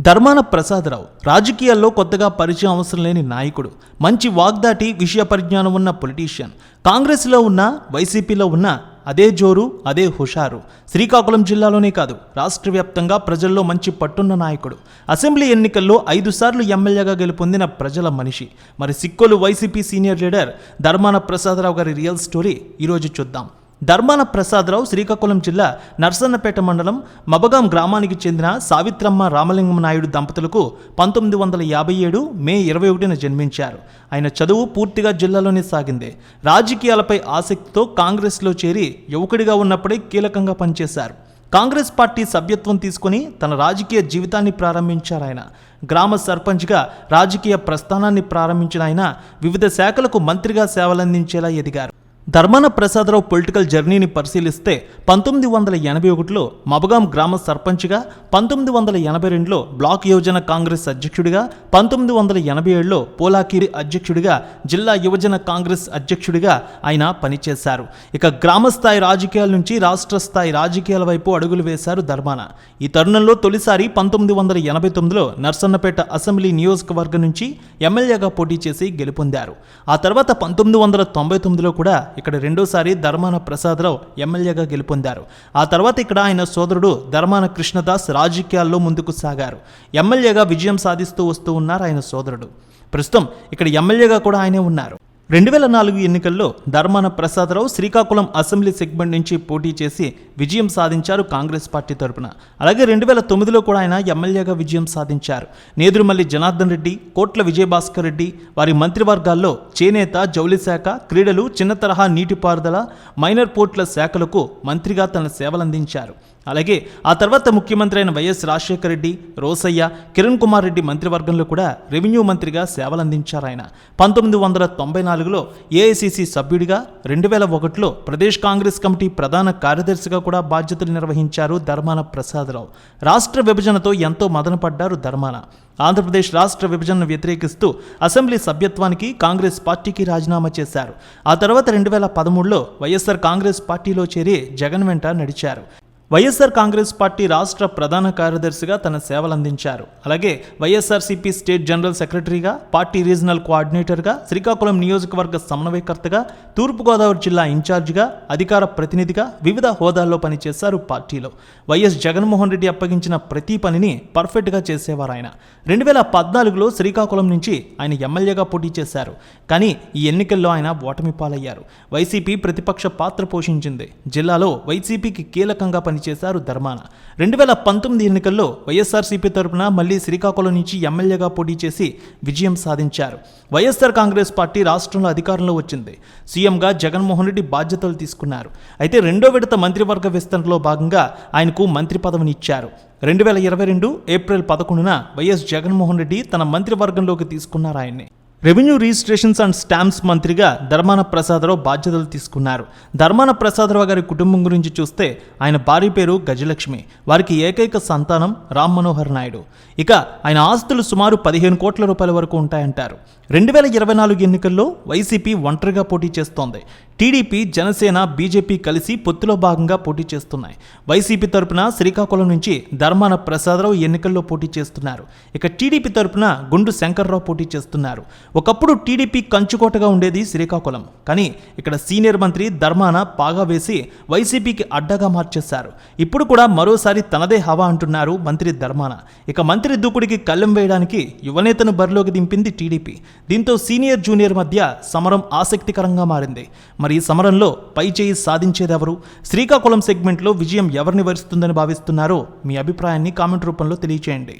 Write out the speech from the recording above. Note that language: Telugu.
ధర్మాన ప్రసాదరావు రాజకీయాల్లో కొత్తగా పరిచయం అవసరం లేని నాయకుడు మంచి వాగ్దాటి విషయ పరిజ్ఞానం ఉన్న పొలిటీషియన్ కాంగ్రెస్లో ఉన్న వైసీపీలో ఉన్న అదే జోరు అదే హుషారు. శ్రీకాకుళం జిల్లాలోనే కాదు రాష్ట్ర వ్యాప్తంగా ప్రజల్లో మంచి పట్టున్న నాయకుడు. అసెంబ్లీ ఎన్నికల్లో ఐదు సార్లు ఎమ్మెల్యేగా గెలుపొందిన ప్రజల మనిషి. మరి Sikkolu YCP senior leader Dharmana Prasadarao గారి రియల్ స్టోరీ ఈరోజు చూద్దాం. ధర్మాన ప్రసాదరావు శ్రీకాకుళం జిల్లా నర్సన్నపేట మండలం మబగాం గ్రామానికి చెందిన సావిత్రమ్మ రామలింగం నాయుడు దంపతులకు పంతొమ్మిది వందల యాభై ఏడు మే ఇరవై ఒకటిన జన్మించారు. ఆయన చదువు పూర్తిగా జిల్లాలోనే సాగింది. రాజకీయాలపై ఆసక్తితో కాంగ్రెస్లో చేరి యువకుడిగా ఉన్నప్పుడే కీలకంగా పనిచేశారు. కాంగ్రెస్ పార్టీ సభ్యత్వం తీసుకుని తన రాజకీయ జీవితాన్ని ప్రారంభించారు ఆయన. గ్రామ సర్పంచ్గా రాజకీయ ప్రస్థానాన్ని ప్రారంభించిన ఆయన వివిధ శాఖలకు మంత్రిగా సేవలందించేలా ఎదిగారు. ధర్మాన ప్రసాదరావు పొలిటికల్ జర్నీని పరిశీలిస్తే పంతొమ్మిది వందల ఎనభై ఒకటిలో మబగాం గ్రామ సర్పంచ్గా పంతొమ్మిది వందల ఎనభై రెండులో బ్లాక్ యువజన కాంగ్రెస్ అధ్యక్షుడిగా పంతొమ్మిది వందల ఎనభై ఏడులో పోలాకిరి అధ్యక్షుడిగా జిల్లా యువజన కాంగ్రెస్ అధ్యక్షుడిగా ఆయన పనిచేశారు. ఇక గ్రామ స్థాయి రాజకీయాల నుంచి రాష్ట్ర స్థాయి రాజకీయాల వైపు అడుగులు వేశారు ధర్మాన. ఈ తరుణంలో తొలిసారి పంతొమ్మిది వందల ఎనభై తొమ్మిదిలో నర్సన్నపేట అసెంబ్లీ నియోజకవర్గం నుంచి ఎమ్మెల్యేగా పోటీ చేసి గెలుపొందారు. ఆ తర్వాత పంతొమ్మిది వందల తొంభై తొమ్మిదిలో కూడా ఇక్కడ రెండోసారి ధర్మాన ప్రసాదరావు ఎమ్మెల్యేగా గెలుపొందారు. ఆ తర్వాత ఇక్కడ ఆయన సోదరుడు ధర్మాన కృష్ణదాస్ రాజకీయాల్లో ముందుకు సాగారు. ఎమ్మెల్యేగా విజయం సాధిస్తూ వస్తూ ఉన్నారు ఆయన సోదరుడు. ప్రస్తుతం ఇక్కడ ఎమ్మెల్యేగా కూడా ఆయనే ఉన్నారు. రెండు వేల నాలుగు ఎన్నికల్లో ధర్మాన ప్రసాదరావు శ్రీకాకుళం అసెంబ్లీ సెగ్మెంట్ నుంచి పోటీ చేసి విజయం సాధించారు కాంగ్రెస్ పార్టీ తరపున. అలాగే రెండు వేల తొమ్మిదిలో కూడా ఆయన ఎమ్మెల్యేగా విజయం సాధించారు. నేదురుమల్లి జనార్దన్ రెడ్డి కోట్ల విజయభాస్కర్ రెడ్డి వారి మంత్రివర్గాల్లో చేనేత జౌళి శాఖ క్రీడలు చిన్న తరహా నీటిపారుదల మైనర్ పోర్ట్ల శాఖలకు మంత్రిగా తన సేవలందించారు. అలాగే ఆ తర్వాత ముఖ్యమంత్రి అయిన వైఎస్ రాజశేఖర రెడ్డి రోసయ్య కిరణ్ కుమార్ రెడ్డి మంత్రివర్గంలో కూడా రెవెన్యూ మంత్రిగా సేవలందించారు ఆయన. పంతొమ్మిది వందల తొంభై నాలుగులో ఏఐసిసి సభ్యుడిగా రెండు వేల ఒకటిలో ప్రదేశ్ కాంగ్రెస్ కమిటీ ప్రధాన కార్యదర్శిగా కూడా బాధ్యతలు నిర్వహించారు ధర్మాన ప్రసాదరావు. రాష్ట్ర విభజనతో ఎంతో మదనపడ్డారు ధర్మాన ఆంధ్రప్రదేశ్ రాష్ట్ర విభజనను వ్యతిరేకిస్తూ అసెంబ్లీ సభ్యత్వానికి కాంగ్రెస్ పార్టీకి రాజీనామా చేశారు. ఆ తర్వాత రెండు వేల పదమూడులో వైఎస్ఆర్ కాంగ్రెస్ పార్టీలో చేరి జగన్ వెంట నడిచారు. వైఎస్ఆర్ కాంగ్రెస్ పార్టీ రాష్ట్ర ప్రధాన కార్యదర్శిగా తన సేవలందించారు. అలాగే వైఎస్ఆర్సీపీ స్టేట్ జనరల్ సెక్రటరీగా పార్టీ రీజనల్ కోఆర్డినేటర్గా శ్రీకాకుళం నియోజకవర్గ సమన్వయకర్తగా తూర్పుగోదావరి జిల్లా ఇన్ఛార్జిగా అధికార ప్రతినిధిగా వివిధ హోదాల్లో పనిచేశారు పార్టీలో. వైఎస్ జగన్మోహన్ రెడ్డి అప్పగించిన ప్రతి పనిని పర్ఫెక్ట్గా చేసేవారు ఆయన రెండు వేల పద్నాలుగులో శ్రీకాకుళం నుంచి ఆయన ఎమ్మెల్యేగా పోటీ చేశారు. కానీ ఈ ఎన్నికల్లో ఆయన ఓటమి పాలయ్యారు. వైసీపీ ప్రతిపక్ష పాత్ర పోషించింది. జిల్లాలో వైసీపీకి కీలకంగా పని పనిచేశారు ధర్మాన. రెండు వేల పంతొమ్మిది ఎన్నికల్లో వైఎస్ఆర్సీపీ తరపున మళ్ళీ శ్రీకాకుళం నుంచి ఎమ్మెల్యేగా పోటీ చేసి విజయం సాధించారు. వైఎస్ఆర్ కాంగ్రెస్ పార్టీ రాష్ట్రంలో అధికారంలో వచ్చింది. సీఎంగా జగన్మోహన్ రెడ్డి బాధ్యతలు తీసుకున్నారు. అయితే రెండో విడత మంత్రివర్గ విస్తరణలో భాగంగా ఆయనకు మంత్రి పదవిని ఇచ్చారు. రెండు వేల ఇరవై రెండు ఏప్రిల్ పదకొండున వైఎస్ జగన్మోహన్ రెడ్డి తన మంత్రివర్గంలోకి తీసుకున్నారు ఆయన్ని. రెవెన్యూ రిజిస్ట్రేషన్స్ అండ్ స్టాంప్స్ మంత్రిగా ధర్మాన ప్రసాదరావు బాధ్యతలు తీసుకున్నారు. ధర్మాన ప్రసాదరావు గారి కుటుంబం గురించి చూస్తే ఆయన భార్య పేరు గజలక్ష్మి వారికి ఏకైక సంతానం రామ్ మనోహర్ నాయుడు. ఇక ఆయన ఆస్తులు సుమారు పదిహేను కోట్ల రూపాయల వరకు ఉంటాయంటారు. రెండు వేల ఇరవై నాలుగు ఎన్నికల్లో వైసీపీ ఒంటరిగా పోటీ చేస్తోంది. టీడీపీ జనసేన బీజేపీ కలిసి పొత్తులో భాగంగా పోటీ చేస్తున్నాయి. వైసీపీ తరపున శ్రీకాకుళం నుంచి ధర్మాన ప్రసాదరావు ఎన్నికల్లో పోటీ చేస్తున్నారు. ఇక టీడీపీ తరపున గుండు శంకర్రావు పోటీ చేస్తున్నారు. ఒకప్పుడు టీడీపీ కంచుకోటగా ఉండేది శ్రీకాకుళం. కానీ ఇక్కడ సీనియర్ మంత్రి ధర్మాన పాగా వేసి వైసీపీకి అడ్డగా మార్చేశారు. ఇప్పుడు కూడా మరోసారి తనదే హవా అంటున్నారు మంత్రి ధర్మాన. ఇక మంత్రి దూకుడికి కళ్ళెం వేయడానికి యువనేతను బరిలోకి దింపింది టీడీపీ. దీంతో సీనియర్ జూనియర్ మధ్య సమరం ఆసక్తికరంగా మారింది. మరి ఈ సమరంలో పై చేయి సాధించేదెవరు? శ్రీకాకుళం సెగ్మెంట్లో విజయం ఎవరిని వరిస్తుందని భావిస్తున్నారో మీ అభిప్రాయాన్ని కామెంట్ రూపంలో తెలియచేయండి.